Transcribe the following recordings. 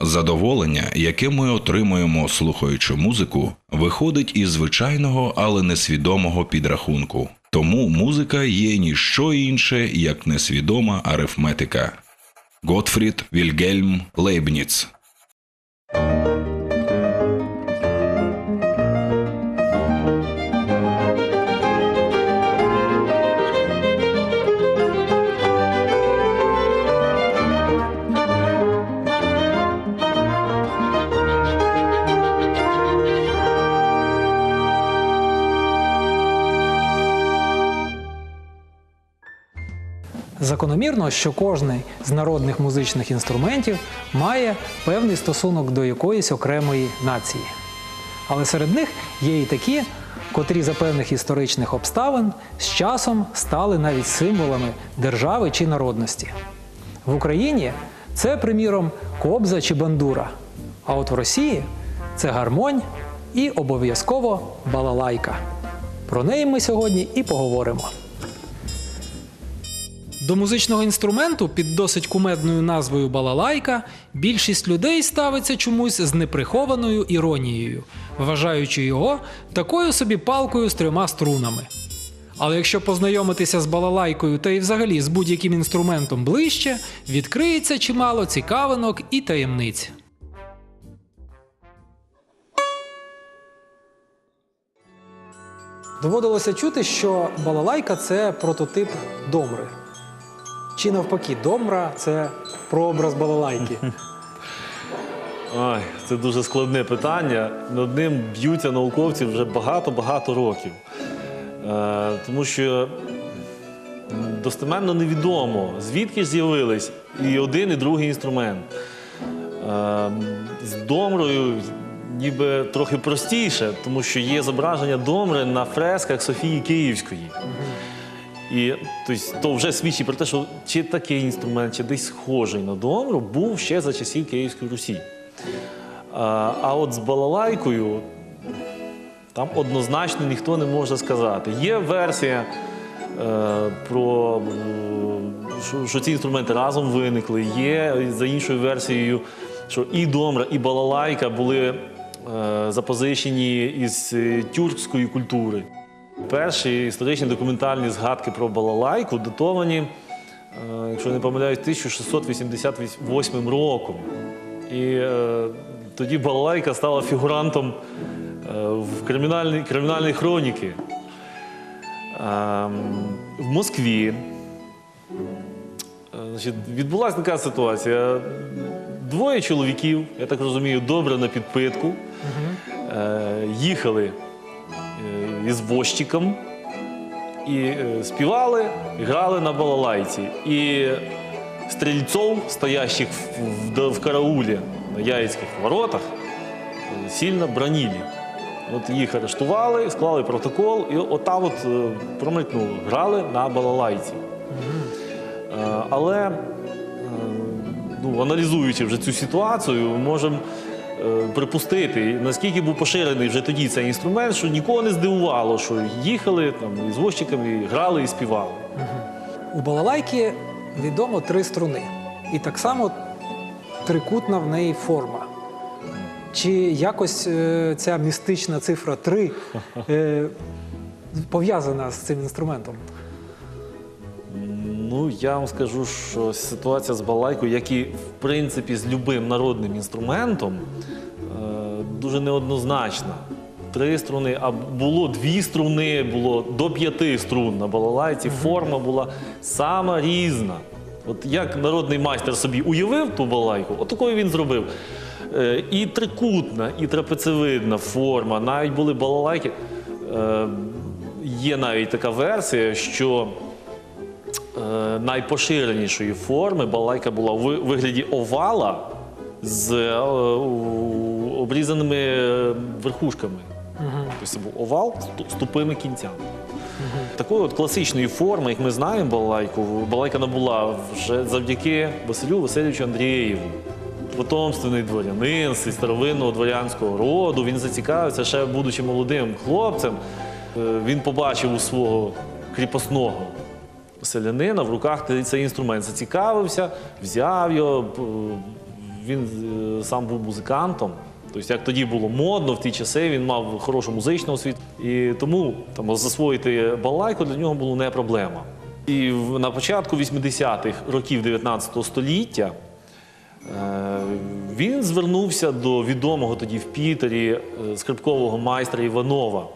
Задоволення, яке ми отримуємо, слухаючи музику, виходить із звичайного, але несвідомого підрахунку. Тому музика є ніщо інше, як несвідома арифметика. Готфрід Вільгельм Лейбніц Закономірно, що кожний з народних музичних інструментів має певний стосунок до якоїсь окремої нації. Але серед них є і такі, котрі за певних історичних обставин з часом стали навіть символами держави чи народності. В Україні це, приміром, кобза чи бандура. А от в Росії це гармонь і обов'язково балалайка. Про неї ми сьогодні і поговоримо. До музичного інструменту під досить кумедною назвою балалайка більшість людей ставиться чомусь з неприхованою іронією, вважаючи його такою собі палкою з трьома струнами. Але якщо познайомитися з балалайкою та й взагалі з будь-яким інструментом ближче, відкриється чимало цікавинок і таємниць. Доводилося чути, що балалайка це прототип домри. Чи навпаки, домра це прообраз балалайки. Ой, це дуже складне питання. Над ним б'ються науковці вже багато-багато років. Е, тому що достеменно невідомо, звідки ж з'явились і один, і другий інструмент. Е, з домрою ніби трохи простіше, тому що є зображення домри на фресках Софії Київської. І тобто, то вже свідчить про те, що чи такий інструмент, чи десь схожий на домру, був ще за часів Київської Русі. А, а от з балалайкою там однозначно ніхто не може сказати. Є версія е, про що, що ці інструменти разом виникли. Є за іншою версією, що і домра, і балалайка були е, запозичені із е, тюркської культури. Перші історичні документальні згадки про балалайку датовані, е, якщо не помиляюсь, 1688 роком. І е, тоді балалайка стала фігурантом е, в кримінальній, кримінальній хроніки. Е, в Москві значить, відбулася така ситуація. Двоє чоловіків, я так розумію, добре на підпитку, їхали із і е, співали, грали на балалайці. І стрільцов, стоящих в, в, караулі на Яїцьких воротах, е, сильно бронили. От їх арештували, склали протокол, і отам от е, промелькнуло, грали на балалайці. Але ну, аналізуючи вже цю ситуацію, можемо е, припустити, наскільки був поширений вже тоді цей інструмент, що нікого не здивувало, що їхали там із возчиками, грали і співали. У балалайки відомо три струни, і так само трикутна в неї форма. Чи якось е, ця містична цифра 3 е, пов'язана з цим інструментом? Ну, я вам скажу, що ситуація з балалайкою, як і в принципі з любим народним інструментом, е, дуже неоднозначна. Три струни, а було дві струни, було до п'яти струн на балалайці. Форма була сама різна. От як народний майстер собі уявив ту балалайку, от такою він зробив. Е, І трикутна, і трапецевидна форма, навіть були балалайки. Е, Є навіть така версія, що найпоширенішої форми балалайка була у вигляді овала з е, обрізаними е, верхушками. Тобто це був овал з тупими кінцями. Такої от класичної форми, як ми знаємо балалайку, балалайка набула вже завдяки Василю Васильовичу Андрієву. Потомственний дворянин зі старовинного дворянського роду. Він зацікавився ще будучи молодим хлопцем. Е, Він побачив у свого кріпосного селянина в руках цей інструмент. Зацікавився, взяв його, він е, сам був музикантом. Тобто, як тоді було модно в ті часи, він мав хорошу музичну освіту. І тому там, засвоїти балалайку для нього було не проблема. І на початку 80-х років 19 століття е, він звернувся до відомого тоді в Пітері е, скрипкового майстра Іванова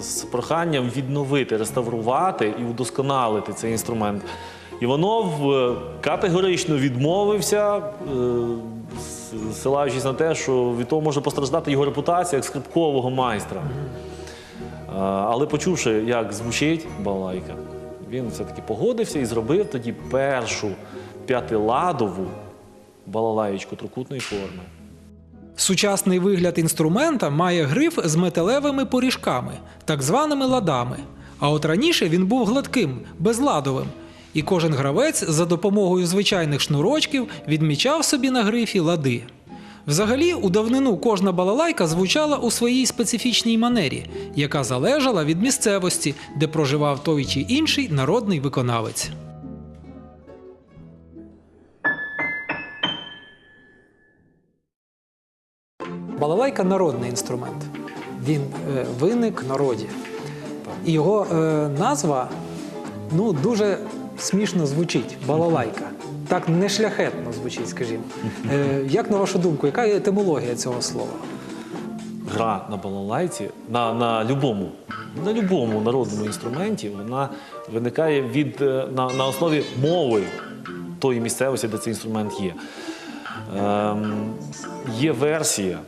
з проханням відновити, реставрувати і удосконалити цей інструмент. Іванов е, категорично відмовився, е, силаючись на те, що від того може постраждати його репутація як скрипкового майстра. Е, Але почувши, як звучить балалайка, він все-таки погодився і зробив тоді першу п'ятиладову балалаєчку трикутної форми. Сучасний вигляд інструмента має гриф з металевими поріжками, так званими ладами. А от раніше він був гладким, безладовим. І кожен гравець за допомогою звичайних шнурочків відмічав собі на грифі лади. Взагалі, у давнину кожна балалайка звучала у своїй специфічній манері, яка залежала від місцевості, де проживав той чи інший народний виконавець. Балалайка народний інструмент. Він е, виник народі. І його е, назва ну, дуже смішно звучить балалайка. Так не шляхетно звучить, скажімо. Е, як на вашу думку, яка є етимологія цього слова? гра на балалайці, на, на любому, на любому народному інструменті, вона виникає від, на, на основі мови тої місцевості, де цей інструмент є. Ем, є версія,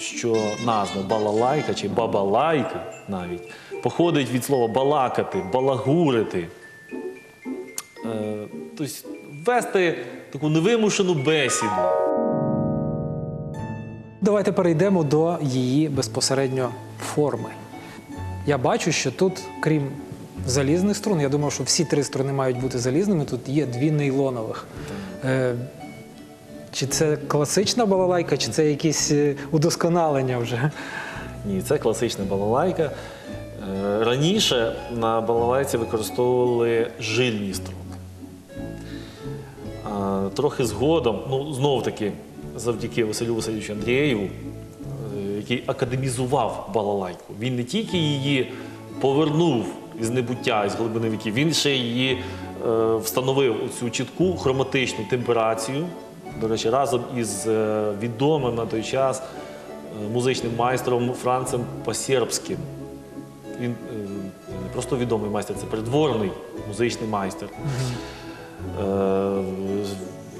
що назва балалайка чи бабалайка навіть походить від слова балакати, балагурити. Е, тобто вести таку невимушену бесіду. Давайте перейдемо до її безпосередньо форми. Я бачу, що тут, крім залізних струн, я думав, що всі три струни мають бути залізними, тут є дві нейлонових. Чи це класична балалайка, чи це якісь е, удосконалення вже? Ні, це класична балалайка. Е, Раніше на балалайці використовували жильні струни. Трохи згодом, ну знов таки, завдяки Василю Васильовичу Андрієву, е, який академізував балалайку. Він не тільки її повернув із небуття, із глибини віків, він ще її встановив цю чітку хроматичну темперацію. До речі, разом із е, відомим на той час е, музичним майстром Францем Пасєрбським. Він не просто відомий майстер, це придворний музичний майстер. Е,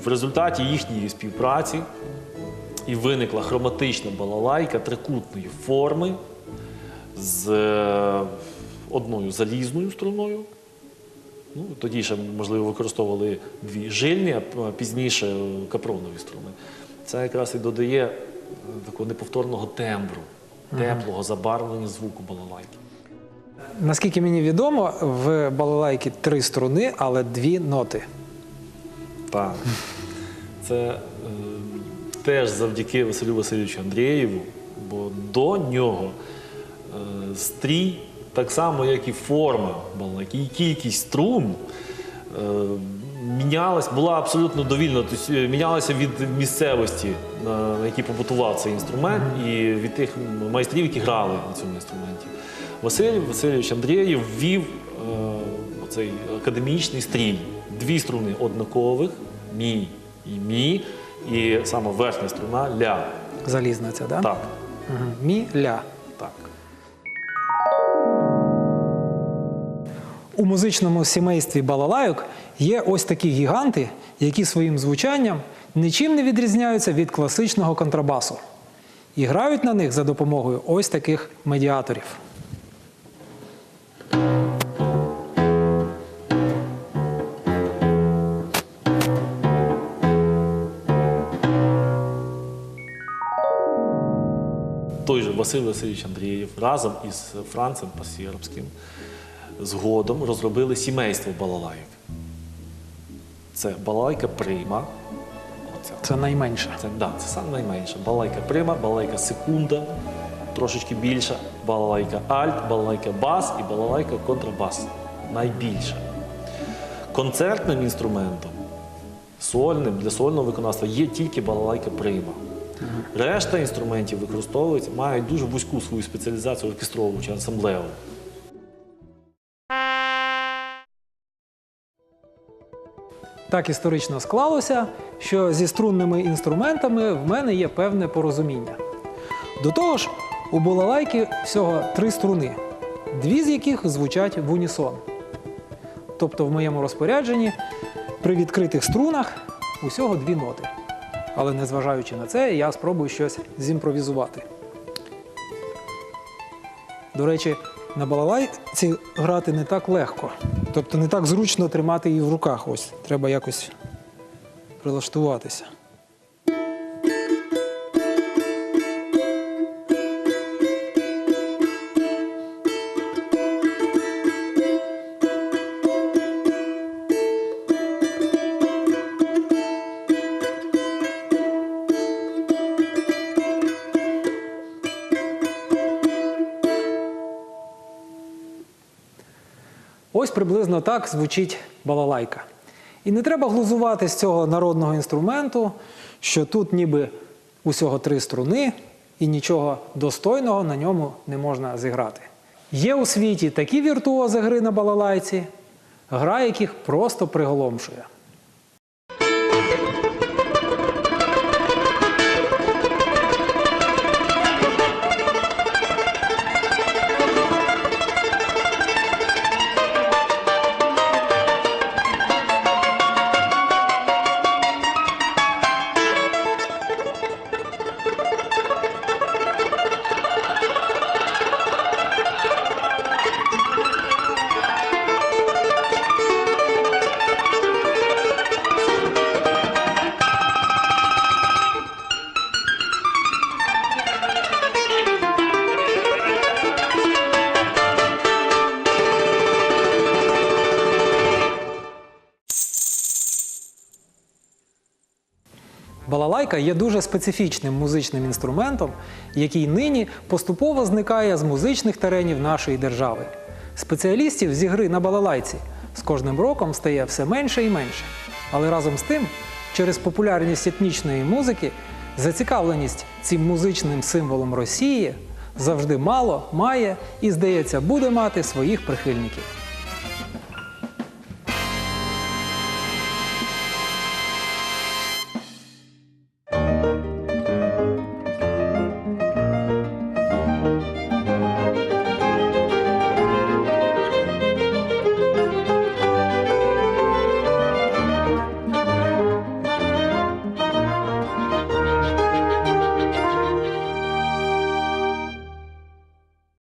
В результаті їхньої співпраці і виникла хроматична балалайка трикутної форми з одною залізною струною. Ну, тоді ще, можливо, використовували дві жильні, а пізніше е, капронові струни. Це якраз і додає е, такого неповторного тембру, теплого забарвлення звуку балалайки. Наскільки мені відомо, в балалайки три струни, але дві ноти. Так. Це е, теж завдяки Василю Васильовичу Андрієву, бо до нього е, стрій, так само, як і форма балалайки, і кількість струн е, мінялась, була абсолютно довільна, тобто е, мінялася від місцевості, на, на якій побутував цей інструмент, і від тих майстрів, які грали на цьому інструменті. Василь Васильович Андрієв ввів е, цей академічний стрій. Дві струни однакових, мі і мі, і саме верхня струна ля. Залізна ця, да? Так, Мгм. Мі, ля. У музичному сімействі балалайок є ось такі гіганти, які своїм звучанням нічим не відрізняються від класичного контрабасу. І грають на них за допомогою ось таких медіаторів. Той же Василь Васильович Андрієв разом із Францем Пасєрбським згодом розробили сімейство балалайок. Це балалайка прима. Оця. Це найменше. Це, да, це саме найменше. Балалайка прима, балалайка секунда, трошечки більша, балалайка альт, балалайка бас і балалайка контрабас. Найбільша. Концертним інструментом сольним для сольного виконавства є тільки балалайка прима. Решта інструментів використовують, мають дуже вузьку свою спеціалізацію оркестрову чи ансамблеву. Так історично склалося, що зі струнними інструментами в мене є певне порозуміння. До того ж, у балалайки всього три струни, дві з яких звучать в унісон. Тобто в моєму розпорядженні при відкритих струнах усього дві ноти. Але незважаючи на це, я спробую щось зімпровізувати. До речі, на балалайці грати не так легко. Тобто не так зручно тримати її в руках. Ось треба якось прилаштуватися. Ось приблизно так звучить балалайка. І не треба глузувати з цього народного інструменту, що тут ніби усього три струни, і нічого достойного на ньому не можна зіграти. Є у світі такі віртуози гри на балалайці, гра яких просто приголомшує. Балалайка є дуже специфічним музичним інструментом, який нині поступово зникає з музичних теренів нашої держави. Спеціалістів зі гри на балалайці з кожним роком стає все менше і менше. Але разом з тим, через популярність етнічної музики, зацікавленість цим музичним символом Росії завжди мало, має і, здається, буде мати своїх прихильників.